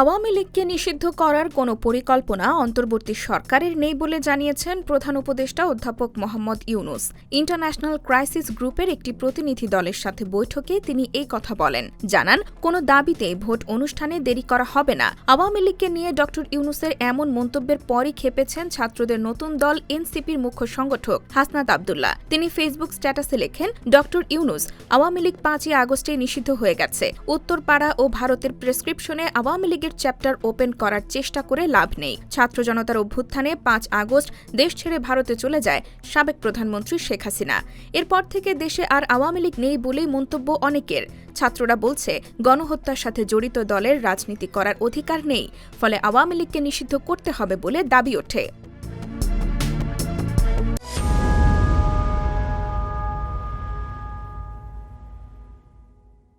আওয়ামী লীগকে নিষিদ্ধ করার কোনো পরিকল্পনা অন্তর্বর্তী সরকারের নেই বলে জানিয়েছেন প্রধান উপদেষ্টা অধ্যাপক মোহাম্মদ ইউনুস। ইন্টারন্যাশনাল ক্রাইসিস গ্রুপের একটি প্রতিনিধি দলের সাথে বৈঠকে তিনি এই কথা বলেন। জানান, কোনো দাবিতে ভোট অনুষ্ঠানে দেরি করা হবে না। আওয়ামী লীগকে নিয়ে ড. ইউনুসের এমন মন্তব্যের পরই খেপেছেন ছাত্রদের নতুন দল এনসিপির মুখ্য সংগঠক হাসনাত আবদুল্লাহ। তিনি ফেসবুক স্ট্যাটাসে লেখেন, ড. ইউনুস, আওয়ামী লীগ পাঁচই আগস্টে নিষিদ্ধ হয়ে গেছে। উত্তরপাড়া ও ভারতের প্রেসক্রিপশনে আওয়ামী লীগের চ্যাপ্টার ওপেন করার চেষ্টা করে লাভ নেই। ছাত্র জনতার অভ্যুত্থানে পাঁচ আগস্ট দেশ ছেড়ে ভারতে চলে যায় সাবেক প্রধানমন্ত্রী শেখ হাসিনা। এরপর থেকে দেশে আর আওয়ামী লীগ নেই বলেই মন্তব্য অনেকের। ছাত্ররা বলছে, গণহত্যার সাথে জড়িত দলের রাজনীতি করার অধিকার নেই, ফলে আওয়ামী লীগকে নিষিদ্ধ করতে হবে বলে দাবি ওঠে।